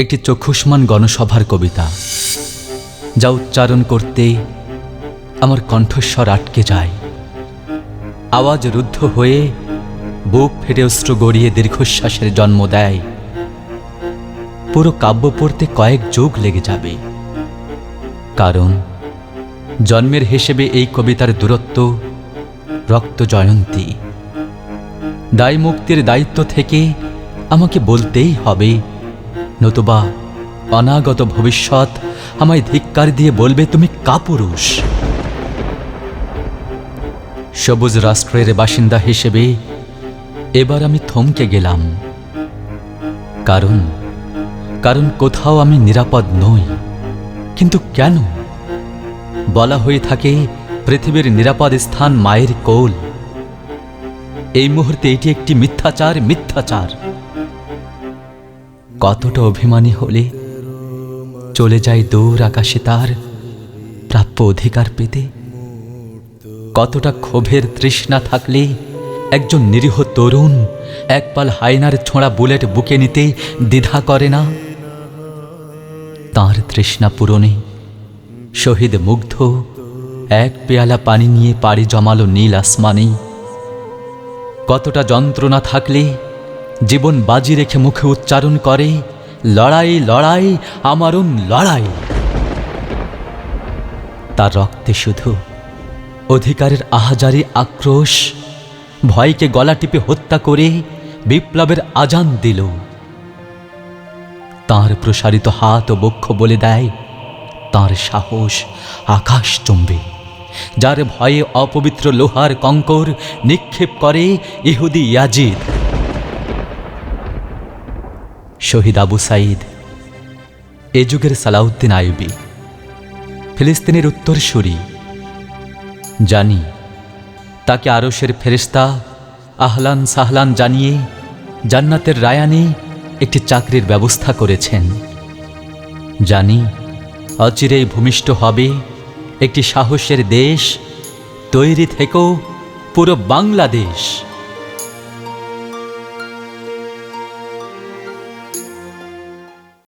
একটি চক্ষুষ্মান গণসভার কবিতা। যা উচ্চারণ করতে আমার কণ্ঠস্বর আটকে যায়। আওয়াজ রুদ্ধ হয়ে বুক ফেটে অস্ত্র গড়িয়ে দীর্ঘশ্বাসের জন্ম দেয়। পুরো কাব্য পড়তে কয়েক যুগ লেগে যাবে। কারণ জন্মের হিসেবে এই কবিতার দূরত্ব রক্ত জয়ন্তী। দায় মুক্তির দায়িত্ব থেকে আমাকে বলতেই হবে নতুবা অনাগত ভবিষ্যৎ আমায় ধিক্কার দিয়ে বলবে, তুমি কাপুরুষ। সবুজ রাষ্ট্রের বাসিন্দা হিসেবে এবার আমি থমকে গেলাম। কারণ কারণ কোথাও আমি নিরাপদ নই। কিন্তু কেন? বলা হয়ে থাকে, পৃথিবীর নিরাপদ স্থান মায়ের কোল। এই মুহূর্তে এটি একটি মিথ্যাচার মিথ্যাচার। কতটা অভিমানী হলে চলে যায় দূর আকাশে তার প্রাপ্য অধিকার পেতে। কতটা ক্ষোভের তৃষ্ণা থাকলে একজন নিরীহ তরুণ একপাল হায়নার ছোঁড়া বুলেট বুকে নিতে দ্বিধা করে না? তার তৃষ্ণা পূরণে শহীদ মুগ্ধ এক পেয়ালা পানি নিয়ে পাড়ি জমালো নীল আসমানে। কতটা যন্ত্রণা থাকলে জীবন বাজি রেখে মুখে উচ্চারণ করে, লড়াই লড়াই আমারুন লড়াই। তার রক্তে শুধু অধিকারের আহাজারি আক্রোশ, ভয়কে গলা টিপে হত্যা করে বিপ্লবের আজান দিল। তার প্রসারিত হাত ও বক্ষ বলে দেয়, তার সাহস আকাশ চুম্বে, যার ভয়ে অপবিত্র লোহার কঙ্কর নিক্ষেপ করে ইহুদি ইয়াজিদ। শহীদ আবু সাইদ এ যুগের সালাউদ্দিন আইবি ফিলিস্তিনের উত্তরসূরি জানি, তাকে আরসের ফেরিস্তা আহলান সাহলান জানিয়ে জান্নাতের রায়ানে একটি চাকরির ব্যবস্থা করেছেন। জানি অচিরেই ভূমিষ্ঠ হবে একটি সাহসের দেশ, তৈরি থেকেও পুরো বাংলাদেশ।